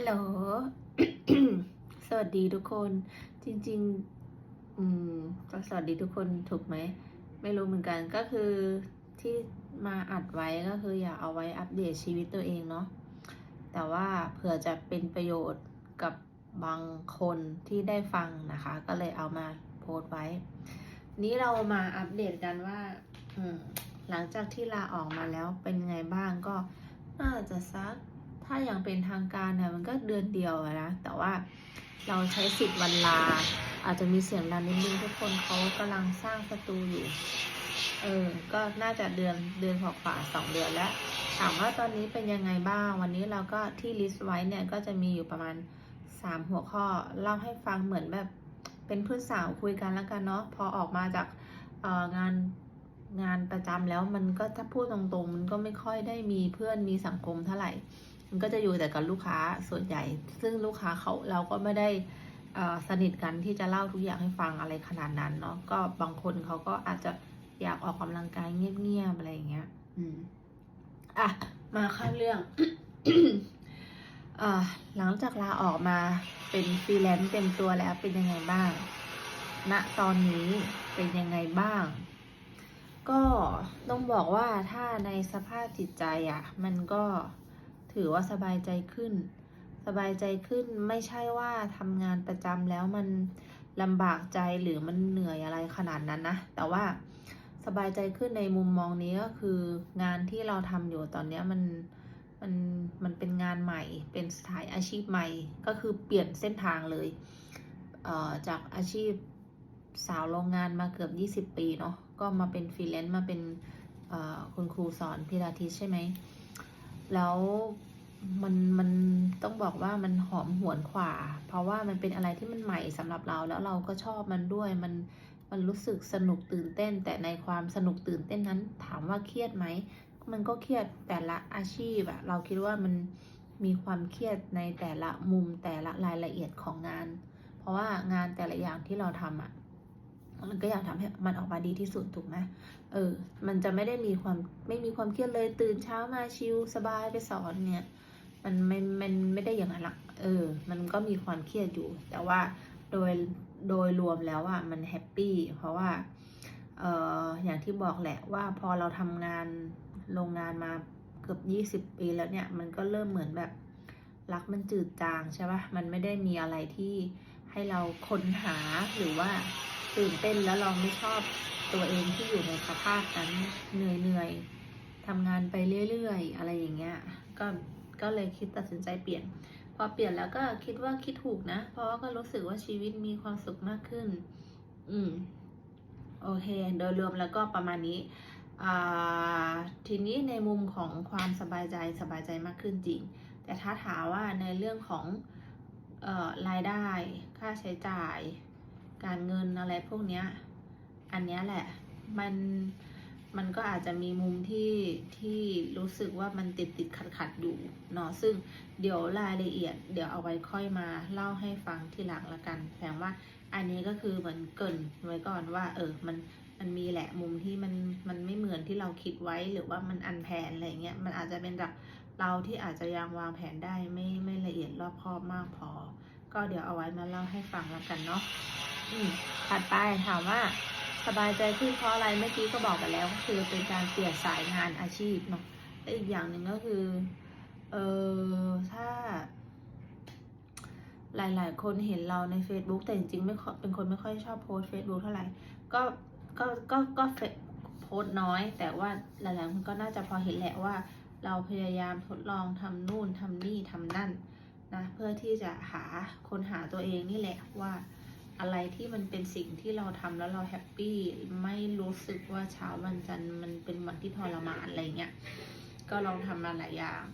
ฮัลโหล สวัสดีทุกคน จริง ๆ อืมจะสวัสดีทุกคนถูกไหม ไม่รู้เหมือนกัน ก็คือที่มาอัดไว้ก็คืออยากเอาไว้อัปเดตชีวิตตัวเองเนาะ แต่ว่าเผื่อจะเป็นประโยชน์กับบางคนที่ได้ฟังนะคะ ก็เลยเอามาโพสต์ไว้ นี้เรามาอัปเดตกันว่า อืมหลังจากที่ลาออกมาแล้วเป็นไงบ้างก็น่าจะสัก ถ้าอย่างเป็นทางการเนี่ยมันก็เดือนเดียวนะแต่ว่าเราใช้สิทธิ์วันลา อาจจะมีเสียงดังนิดนึงทุกคนเขากำลังสร้างประตูอยู่เออ ก็น่าจะเดือนเดือนกว่าสองเดือนแล้ว ถามว่าตอนนี้เป็นยังไงบ้าง วันนี้เราก็ที่ลิสต์ไว้เนี่ย ก็จะมีอยู่ประมาณสามหัวข้อ เล่าให้ฟังเหมือนแบบเป็นเพื่อนสาวคุยกันแล้วกันเนาะ พอออกมาจากงานงานประจำแล้วมันก็ถ้าพูดตรงๆ มันก็ไม่ค่อยได้มีเพื่อนมีสังคมเท่าไหร่ มันก็จะอยู่แต่กับลูกค้าส่วนใหญ่ ซึ่งลูกค้าเขาเราก็ไม่ได้เอ่อสนิทกันที่จะเล่าทุกอย่างให้ฟังอะไรขนาดนั้นเนาะก็บางคนเขาก็อาจจะอยากออกกำลังกายเงียบๆอะไรอย่างเงี้ย อืมอะมาเข้าเรื่องเอ่อหลังจากลาออกมาเป็นฟรีแลนซ์เต็มตัวแล้วเป็นยังไงบ้าง ณ ตอนนี้เป็นยังไงบ้าง ก็ต้องบอกว่าถ้าในสภาพจิตใจอะ มันก็ ถือว่าสบายใจขึ้น สบายใจขึ้นไม่ใช่ว่าทำงานประจำแล้วมันลำบากใจหรือมันเหนื่อยอะไรขนาดนั้นนะ แต่ว่าสบายใจขึ้นในมุมมองนี้ก็คืองานที่เราทำอยู่ตอนนี้มันมันมันเป็นงานใหม่ เป็นสายอาชีพใหม่ ก็คือเปลี่ยนเส้นทางเลยเอ่อจากอาชีพสาวโรงงานมาเกือบ 20 ปีเนาะ ก็มาเป็นฟรีแลนซ์มาเป็นเอ่อคุณครูสอนพิลาทิสใช่ไหม แล้วมันมันต้องบอกว่ามันหอมหวนขวา เพราะว่ามันเป็นอะไรที่มันใหม่สำหรับเราแล้วเราก็ชอบมันด้วยมันมันรู้สึกสนุกตื่นเต้น แต่ในความสนุกตื่นเต้นนั้น ถามว่าเครียดไหมมันก็เครียดแต่ละอาชีพอะเราคิดว่ามันมีความเครียดในแต่ละมุมแต่ละรายละเอียดของงาน เพราะว่างานแต่ละอย่างที่เราทำอะ มันก็อยากทำให้มันออกมาดีที่สุดถูกไหมเออ มันจะไม่ได้มีความไม่มีความเครียดเลยตื่นเช้ามาชิลสบายไปสอนเนี่ย มันไม่มันไม่ได้อย่างนั้นหรอกเออ มันก็มีความเครียดอยู่ แต่ว่าโดยโดยรวมแล้วอะมันแฮปปี้เพราะว่าเอออย่างที่บอกแหละว่าพอเราทำงานโรงงานมาเกือบยี่สิบปีแล้วเนี่ย มันก็เริ่มเหมือนแบบรักมันจืดจางใช่ปะมันไม่ได้มีอะไรที่ให้เราค้นหาหรือว่า ตื่นเต้นแล้วเราไม่ชอบตัวเองที่อยู่ในสภาพนั้นเหนื่อยเหนื่อยๆทำงานไปเรื่อยๆ อะไรอย่างเงี้ย ก็ก็เลยคิดตัดสินใจเปลี่ยน พอเปลี่ยนแล้วก็คิดว่าคิดถูกนะ เพราะว่าก็รู้สึกว่าชีวิตมีความสุขมากขึ้น อืม โอเค โดยรวมแล้วก็ประมาณนี้ อ่า ทีนี้ในมุมของความสบายใจสบายใจมากขึ้นจริง แต่ถ้าถามว่าในเรื่องของ เอ่อ รายได้ ค่าใช้จ่าย การเงินอะไรพวกเนี้ย อันเนี้ยแหละ มันมันก็อาจจะมีมุมที่ที่รู้สึกว่ามันติดติดขัดขัดอยู่เนาะซึ่งเดี๋ยวรายละเอียด เดี๋ยวเอาไว้ค่อยมาเล่าให้ฟังทีหลังละกันแปลว่าอันนี้ก็คือเหมือนเกรินไว้ก่อนว่า เออมันมันมีแหละมุมที่มันมันไม่เหมือนที่เราคิดไว้หรือว่ามันอันแผนอะไรเงี้ยมันอาจจะเป็นจากเราที่อาจจะยังวางแผนได้ไม่ไม่ละเอียดรอบคอบมากพอ ก็เดี๋ยวเอาไว้มาเล่าให้ฟังและกันเนาะอืมถัดไปถามว่าสบายใจขึ้นเพราะอะไรเมื่อกี้ก็บอกไปแล้วก็คือเป็นการเปลี่ยนสายงานอาชีพเนาะและอีกอย่างหนึ่งก็คือเออถ้า หลายๆ คนเห็นเราใน Facebook แต่จริงๆไม่เป็นคนไม่ค่อยชอบโพสต์ Facebook เท่าไหร่ก็ก็ก็ก็โพสน้อย แต่ว่าหลายๆคนก็น่าจะพอเห็นแหละว่า เราพยายามทดลองทำนู่นทำนี่ทำนั่น นะเพื่อที่จะหาคนหาตัวเองนี่แหละว่าอะไรที่มันเป็นสิ่งที่เราทำแล้วเราแฮปปี้ไม่รู้สึกว่าเช้าวันจันทร์มันเป็นวันที่ทรมานอะไรเงี้ยก็ลองทำมาหลายอย่าง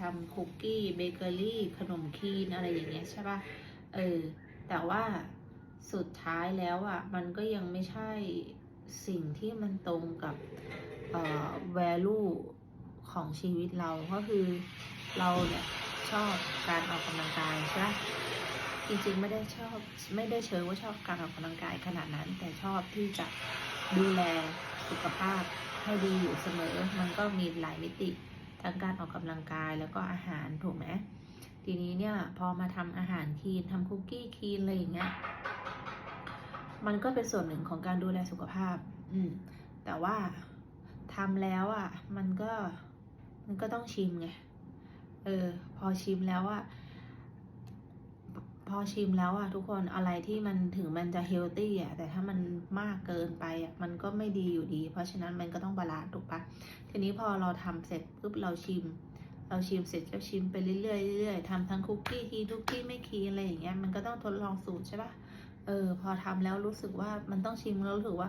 ทำคุกกี้เบเกอรี่ขนมคีนอะไรอย่างเงี้ยใช่ปะเออแต่ว่าสุดท้ายแล้วอะมันก็ยังไม่ใช่สิ่งที่มันตรงกับเอ่อ value ของชีวิตเราก็คือเราเนี่ย ชอบการออกกำลังกายใช่ปะจริงๆไม่ได้ชอบไม่ได้เชิงว่าชอบการออกกำลังกายขนาดนั้น แต่ชอบที่จะดูแลสุขภาพให้ดีอยู่เสมอ มันก็มีหลายมิติทั้งการออกกำลังกายแล้วก็อาหารถูกไหมทีนี้เนี่ยพอมาทำอาหารคีนทำคุกกี้คีนอะไรอย่างเงี้ยมันก็เป็นส่วนหนึ่งของการดูแลสุขภาพ อืมแต่ว่าทำแล้วอะ มันก็มันก็ต้องชิมไง เออ พอชิมแล้วอะพอชิมแล้วอะทุกคนอะไรที่มันถึงมันจะเฮลตี้อะแต่ถ้ามันมากเกินไปอะมันก็ไม่ดีอยู่ดี เพราะฉะนั้นมันก็ต้องบาลานซ์ถูกปะทีนี้พอเราทำเสร็จปุ๊บเราชิม เราชิมเสร็จก็ชิมไปเรื่อยๆเรื่อยๆทำทั้งคุกกี้คีคุกกี้ไม่คีอะไรอย่างเงี้ยมันก็ต้องทดลองสูตรใช่ปะเออ พอทำแล้วรู้สึกว่ามันต้องชิมแล้วรู้สึกว่า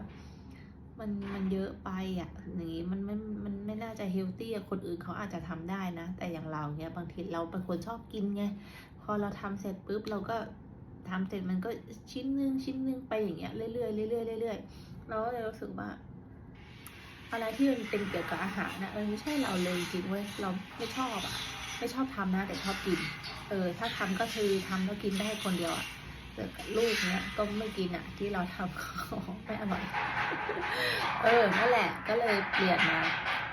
มันมันเยอะไปอะอย่างงี้มันไม่มันไม่น่าจะเฮลตี้อะคนอื่นเขาอาจจะทำได้นะ แต่อย่างเราเนี้ยบางทีเราเป็นคนชอบกินไงพอเราทำเสร็จปุ๊บเราก็ทำเสร็จมันก็ชิ้นนึงชิ้นนึงไปอย่างเงี้ยเรื่อยๆเรื่อยๆเรื่อยๆเราก็เลยรู้สึกว่า อะไรที่มันเป็นเกี่ยวกับอาหารนะเออไม่ใช่เราเลยจริงเว้ยเราไม่ชอบอะ ไม่ชอบทำนะ แต่ชอบกิน เออ ถ้าทำก็คือทำแล้วกินได้คนเดียวอะ แต่ลูกเนี้ยก็ไม่กินอะ ที่เราทำไม่อร่อย เออนั่นแหละก็เลยเปลี่ยนมา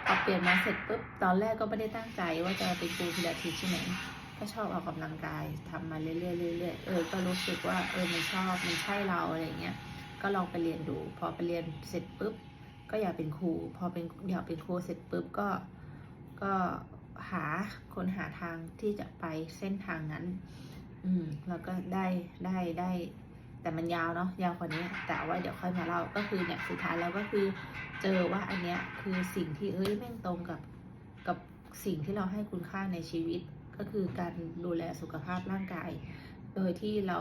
พอเปลี่ยนมาเสร็จปุ๊บตอนแรกก็ไม่ได้ตั้งใจว่าจะเป็นครูพิลาทิสใช่ไหมก็ชอบออกกำลังกายทำมาเรื่อยๆเรื่อยๆเออก็รู้สึกว่าเออมันชอบมันใช่เราอะไรเงี้ยก็ลองไปเรียนดู พอไปเรียนเสร็จปุ๊บก็อยากเป็นครู พอเป็นอยากเป็นครูเสร็จปุ๊บก็ก็หาคนหาทางที่จะไปเส้นทางนั้น อืมแล้วก็ได้ได้ได้ แต่มันยาวเนาะยาวกว่านี้ แต่เอาเดี๋ยวค่อยมาเล่าก็คือเนี่ยสุดท้ายแล้วก็คือเจอว่าอันเนี้ยคือสิ่งที่เอ้ยแม่งตรงกับกับสิ่งที่เราให้คุณค่าในชีวิตก็คือการดูแลสุขภาพร่างกาย โดยที่เรา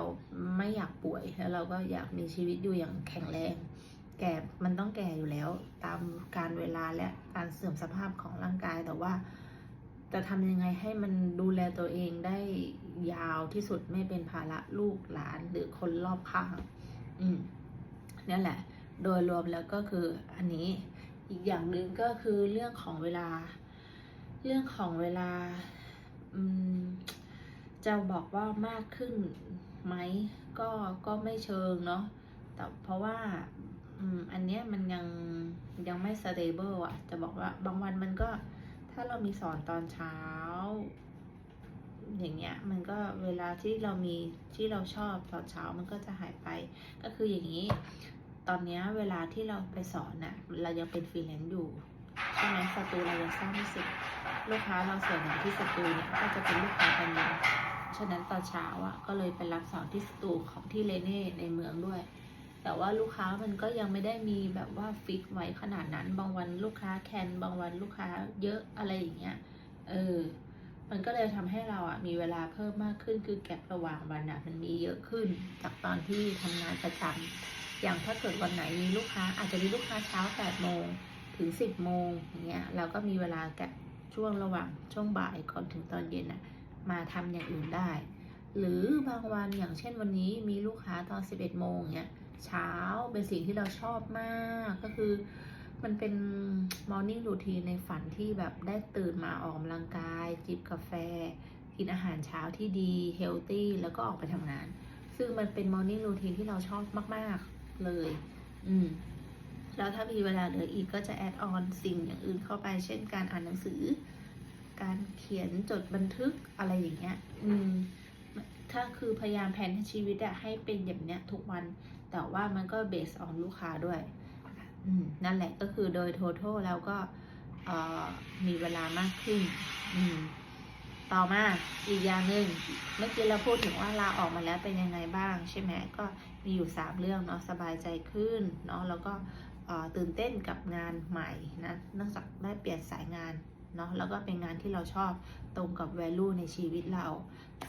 ไม่อยากป่วยแล้วเราก็อยากมีชีวิตอยู่อย่างแข็งแรง แก่มันต้องแก่อยู่แล้ว ตามการเวลาและการเสื่อมสภาพของร่างกายแต่ว่า จะทำยังไงให้มันดูแลตัวเองได้ยาวที่สุดไม่เป็นภาระลูกหลานหรือคนรอบข้าง อืมนั่แหละ โดยรวมแล้วก็คืออันนี้อีกอย่างหนึ่งก็คือเรื่องของเวลา เรื่องของเวลา อืมจะบอกว่ามากขึ้นไหมก็ก็ไม่เชิงเนาะแต่เพราะว่าอืมอันเนี้ยมันยังยังไม่ stable อะจะบอกว่าบางวันมันก็ ถ้าเรามีสอนตอนเช้า อย่างเงี้ยมันก็เวลาที่เรามีที่เราชอบตอนเช้ามันก็จะหายไป ก็คืออย่างนี้ ตอนเนี้ยเวลาที่เราไปสอนน่ะเรายังเป็นฟรีแลนซ์อยู่ใช่ไหมสตูเรายังสร้างไม่เสร็จลูกค้าเราส่วนใหญ่ที่สตูเนี่ยก็จะเป็นลูกค้ากันเองฉะนั้นตอนเช้าอะก็เลยไปรับสอนที่สตูของที่เลเน่ในเมืองด้วย แต่ว่าลูกค้ามันก็ยังไม่ได้มีแบบว่าฟิกไว้ขนาดนั้น บางวันลูกค้าแคนบางวันลูกค้าเยอะอะไรอย่างเงี้ย เออ มันก็เลยทำให้เราอะมีเวลาเพิ่มมากขึ้น คือแก็บระหว่างวันอะมันมีเยอะขึ้น จากตอนที่ทำงานประจำอย่างถ้าเกิดวันไหนมีลูกค้าอาจจะมีลูกค้าเช้าแปดโมงถึงสิบโมงอย่างเงี้ย เราก็มีเวลาแก็บช่วงระหว่างช่วงบ่ายก่อนถึงตอนเย็นอะมาทำอย่างอื่นได้ หรือบางวันอย่างเช่นวันนี้มีลูกค้าตอนสิบเอ็ดโมงเงี้ย เช้าเป็นสิ่งที่เราชอบมากก็คือมันเป็น morning routine ในฝันที่แบบได้ตื่นมาออกกำลังกาย จิบกาแฟ กินอาหารเช้าที่ดี healthy แล้วก็ออกไปทำงาน ซึ่งมันเป็น morning routine ที่เราชอบมาก ๆ เลย อืมแล้วถ้ามีเวลาเหลืออีกก็จะ add on สิ่งอย่างอื่นเข้าไป เช่นการอ่านหนังสือ การเขียนจดบันทึกอะไรอย่างเงี้ย อืม ถ้าคือพยายามแผนชีวิตอะให้เป็นอย่างเนี้ยทุกวัน แต่ว่ามันก็เบสออนลูกค้าด้วยนั่นแหละก็คือโดย total แล้วก็มีเวลามากขึ้น ต่อมาอีกอย่างหนึ่งเมื่อกี้เราพูดถึงว่าลาออกมาแล้วเป็นยังไงบ้าง ใช่ไหมก็มีอยู่สามเรื่องเนาะสบายใจขึ้นเนาะแล้วก็ตื่นเต้นกับงานใหม่นะเนื่องจากได้เปลี่ยนสายงานเนาะแล้วก็เป็นงานที่เราชอบตรงกับ value ในชีวิตเรา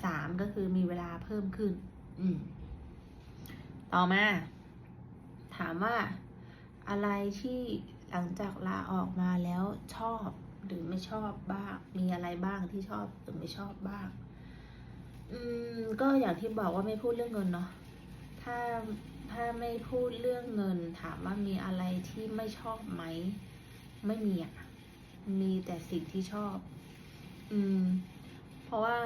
สามก็คือมีเวลาเพิ่มขึ้น อืม ต่อมา ถามว่าอะไรที่หลังจากลาออกมาแล้วชอบหรือไม่ชอบบ้าง มีอะไรบ้างที่ชอบหรือไม่ชอบบ้าง อืม ก็อย่างที่บอกว่าไม่พูดเรื่องเงินเนาะ ถ้าถ้าไม่พูดเรื่องเงิน ถามว่ามีอะไรที่ไม่ชอบไหม ไม่มีอะมีแต่สิ่งที่ชอบ อืม เพราะว่า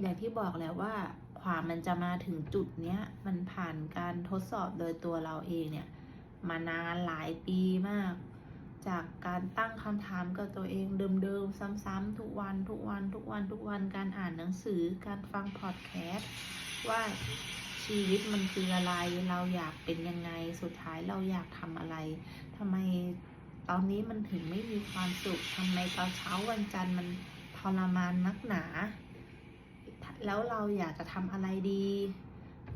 อย่างที่บอกแล้วว่า ความมันจะมาถึงจุดเนี้ย มันผ่านการทดสอบโดยตัวเราเองเนี่ย มานานหลายปีมาก จากการตั้งคำถามกับตัวเองเดิมๆ ซ้ำๆทุกวันทุกวันทุกวันทุกวันการอ่านหนังสือการฟังพอดแคสต์ว่าชีวิตมันคืออะไรเราอยากเป็นยังไงสุดท้ายเราอยากทำอะไรทำไมตอนนี้มันถึงไม่มีความสุขทำไมตอนเช้าวันจันทร์มันทรมานนักหนา แล้วเราอยากจะทำอะไรดี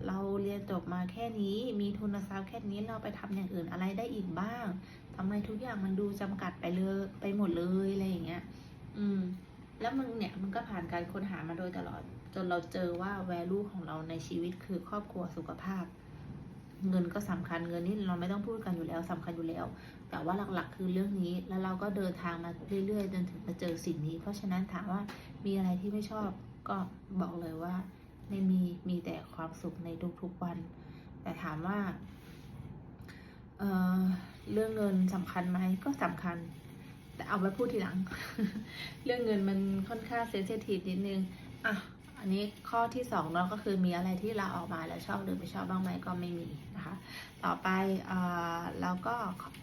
เราเรียนจบมาแค่นี้มีทุนทรัพย์แค่นี้เราไปทำอย่างอื่นอะไรได้อีกบ้างทำไมทุกอย่างมันดูจำกัดไปเลยไปหมดเลยอะไรอย่างเงี้ย อืม แล้วมึงเนี่ยมันก็ผ่านการค้นหามาโดยตลอด จนเราเจอว่า value ของเราในชีวิตคือครอบครัวสุขภาพ เงินก็สำคัญเงินนี่เราไม่ต้องพูดกันอยู่แล้วสำคัญอยู่แล้ว แต่ว่าหลักๆ คือเรื่องนี้แล้วเราก็เดินทางมาเรื่อยๆจนถึงมาเจอสิ่งนี้ เพราะฉะนั้นถามว่ามีอะไรที่ไม่ชอบ ก็บอกเลยว่าไม่มีมีแต่ความสุขในทุกๆวัน แต่ถามว่าเเรื่องเงินสำคัญไหมก็สำคัญ แต่เอาไว้พูดทีหลัง เรื่องเงินมันค่อนข้างเซนซิทีฟนิดนึงอะอันนี้ข้อที่สองเนาะก็คือมีอะไรที่เราออกมาแล้วชอบหรือไม่ชอบบ้างไหมก็ไม่มีนะคะ ต่อไปเอ่อแล้วก็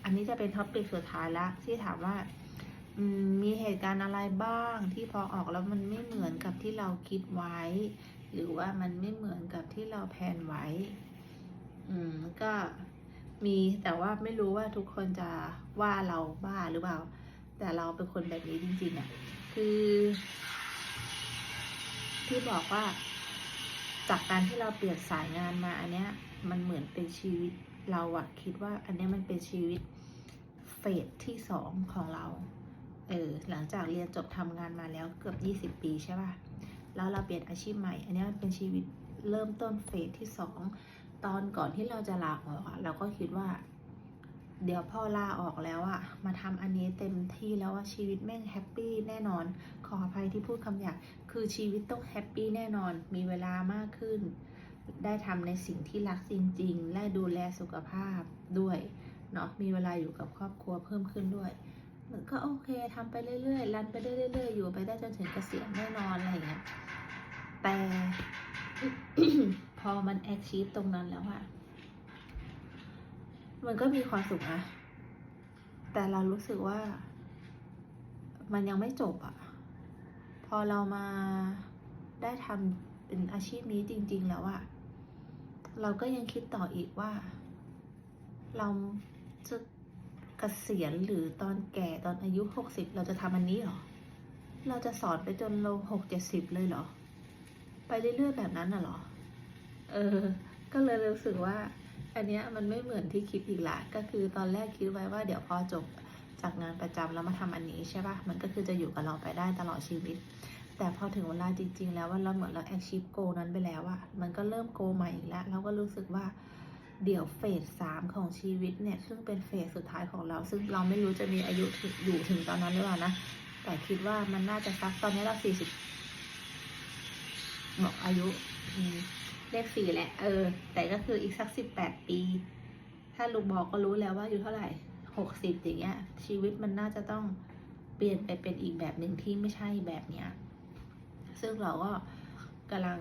อันนี้จะเป็นท็อปิกสุดท้ายละที่ถามว่า มีเหตุการณ์อะไรบ้างที่พอออกแล้วมันไม่เหมือนกับที่เราคิดไว้ หรือว่ามันไม่เหมือนกับที่เราแผนไว้ อืมก็มีแต่ว่าไม่รู้ว่าทุกคนจะว่าเราบ้าหรือเปล่า แต่เราเป็นคนแบบนี้จริงๆอะ่ะ คือ ที่บอกว่า จากการที่เราเปลี่ยนสายงานมาอันเนี้ย มันเหมือนเป็นชีวิตเราอะคิดว่า อันเนี้ยมันเป็นชีวิตเฟสที่สองของเรา เออหลังจากเรียนจบทำงานมาแล้วเกือบยี่สิบปีใช่ป่ะแล้วเราเปลี่ยนอาชีพใหม่ อันนี้มันเป็นชีวิตเริ่มต้นเฟสที่สองตอนก่อนที่เราจะลาออกอะเราก็คิดว่า เดี๋ยวพอลาออกแล้วอะมาทำอันนี้เต็มที่แล้วว่าชีวิตแม่งแฮปปี้แน่นอน ขออภัยที่พูดคำหยาบคือชีวิตต้องแฮปปี้แน่นอน มีเวลามากขึ้น ได้ทำในสิ่งที่รักจริง ๆ และดูแลสุขภาพด้วยเนาะมีเวลาอยู่กับครอบครัวเพิ่มขึ้นด้วย มันก็โอเคทำไปเรื่อยๆรันไปเรื่อยๆอยู่ไปได้จนถึงเกษียณแน่นอนอะไรอย่างเงี้ยแต่พอมัน achieve ตรงนั้นแล้วอะมันก็มีความสุขนะแต่เรารู้สึกว่า มันยังไม่จบอะพอเรามาได้ทำเป็นอาชีพนี้จริง ๆ แล้วอะเราก็ยังคิดต่ออีกว่า เราจะ กษียณหรือตอนแก่ตอนอายุหกสิบเราจะทำอันนี้เหรอ เราจะสอนไปจนเราหกเจ็ดสิบเลยเหรอ ไปเรื่อยๆแบบนั้นน่ะเหรอ เออ ก็เลยรู้สึกว่า อันเนี้ยมันไม่เหมือนที่คิดอีกละก็คือตอนแรกคิดไว้ว่าเดี๋ยวพอจบจากงานประจำแล้วมาทำอันนี้ใช่ปะมันก็คือจะอยู่กับเราไปได้ตลอดชีวิต แต่พอถึงเวลาจริง ๆ แล้วว่าเราเหมือนเรา achieve goal นั้นไปแล้วอะมันก็เริ่ม go ใหม่อีกแล้ว เราก็รู้สึกว่า เดี๋ยวเฟสสามของชีวิตเนี่ย ซึ่งเป็นเฟสสุดท้ายของเรา ซึ่งเราไม่รู้จะมีอายุถึงอยู่ถึงตอนนั้นหรือเปล่านะ แต่คิดว่ามันน่าจะสักตอนนี้เราสี่สิบบอกอายุเลขสี่แหละ เออ แต่ก็คืออีกสักสิบแปดปี ถ้าลูกบอกก็รู้แล้วว่าอยู่เท่าไหร่หกสิบอย่างเงี้ย ชีวิตมันน่าจะต้องเปลี่ยนไปเป็นอีกแบบหนึ่งที่ไม่ใช่แบบเนี้ย ซึ่งเราก็กำลัง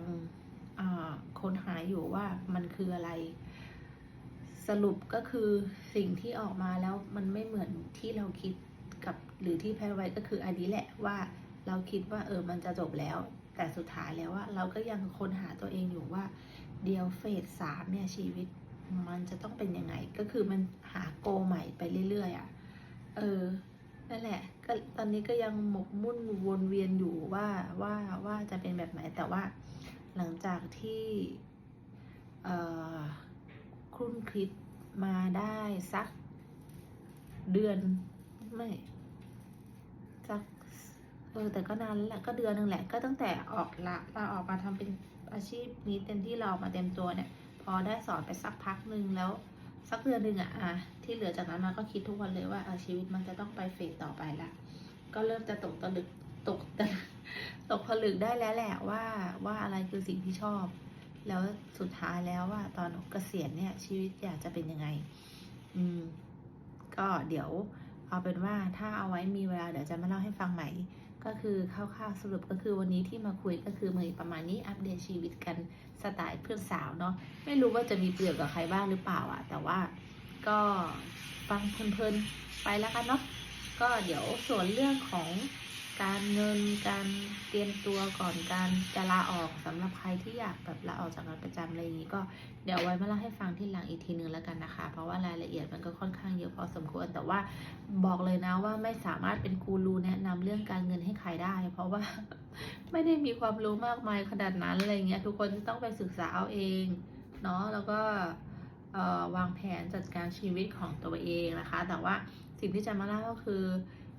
ค้นหาอยู่ว่ามันคืออะไร สรุปก็คือสิ่งที่ออกมาแล้วมันไม่เหมือนที่เราคิดกับหรือที่แพลนไว้ก็คืออันนี้แหละว่าเราคิดว่าเออมันจะจบแล้ว แต่สุดท้ายแล้วว่าเราก็ยังค้นหาตัวเองอยู่ว่า เดียวเฟสสามเนี่ยชีวิตมันจะต้องเป็นยังไง ก็คือมันหาโกใหม่ไปเรื่อยๆอะ่ะเออนั่นแหละก็ตอนนี้ก็ยังหมกมุ่นวนเวียนอยู่ว่าว่าว่าจะเป็นแบบไหนแต่ว่าหลังจากที่เอ่อครุ่นคิด มาได้สักเดือนไม่สักเออแต่ก็นานแล้วแหละก็เดือนหนึ่งแหละก็ตั้งแต่ออกละลาออกมาทำเป็นอาชีพนี้เต็มที่เราออกมาเต็มตัวเนี่ย พอได้สอนไปสักพักหนึ่งแล้วสักเดือนหนึ่งอะอะที่เหลือจากนั้นมาก็คิดทุกวันเลยว่าชีวิตมันจะต้องไปเฟสต่อไปละก็เริ่มจะตกตะลึกตกตะตกผลึกได้แล้วแหละว่าว่าอะไรคือสิ่งที่ชอบ แล้วสุดท้ายแล้วว่าตอนเกษียณเนี่ยชีวิตอยากจะเป็นยังไง อืม ก็เดี๋ยวเอาเป็นว่าถ้าเอาไว้มีเวลาเดี๋ยวจะมาเล่าให้ฟังใหม่ ก็คือคร่าวๆสรุปก็คือวันนี้ที่มาคุยก็คือมือประมาณนี้อัปเดตชีวิตกันสไตล์เพื่อนสาวเนาะไม่รู้ว่าจะมีเปลือกกับใครบ้างหรือเปล่าอะแต่ว่าก็ฟังเพลินๆไปแล้วกันเนาะก็เดี๋ยวส่วนเรื่องของ การเงินการเตรียมตัวก่อนการจะลาออกสำหรับใครที่อยากแบบลาออกจากงานประจำอะไรอย่างนี้ก็เดี๋ยวไว้มาเล่าให้ฟังที่หลังอีกทีนึงแล้วกันนะคะ เพราะว่ารายละเอียดมันก็ค่อนข้างเยอะพอสมควร แต่ว่าบอกเลยนะว่าไม่สามารถเป็นกูรูแนะนำเรื่องการเงินให้ใครได้ เพราะว่าไม่ได้มีความรู้มากมายขนาดนั้นอะไรเงี้ยทุกคนจะต้องไปศึกษาเอาเองเนาะแล้วก็วางแผนจัดการชีวิตของตัวเองนะคะ แต่ว่าสิ่งที่จะมาเล่าก็คือ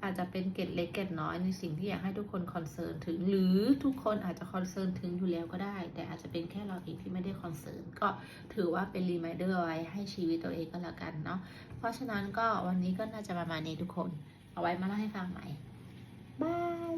อาจจะเป็นเกร็ดเล็กเกร็ดน้อยในสิ่งที่อยากให้ทุกคนคอนเซิร์นถึง หรือทุกคนอาจจะคอนเซิร์นถึงอยู่แล้วก็ได้ แต่อาจจะเป็นแค่เราเองที่ไม่ได้คอนเซิร์นก็ถือว่าเป็นรีมายเดอร์ไว้ให้ชีวิตตัวเองก็แล้วกันเนาะเพราะฉะนั้นก็วันนี้ก็น่าจะประมาณนี้ทุกคน เอาไว้มาเล่าให้ฟังใหม่บาย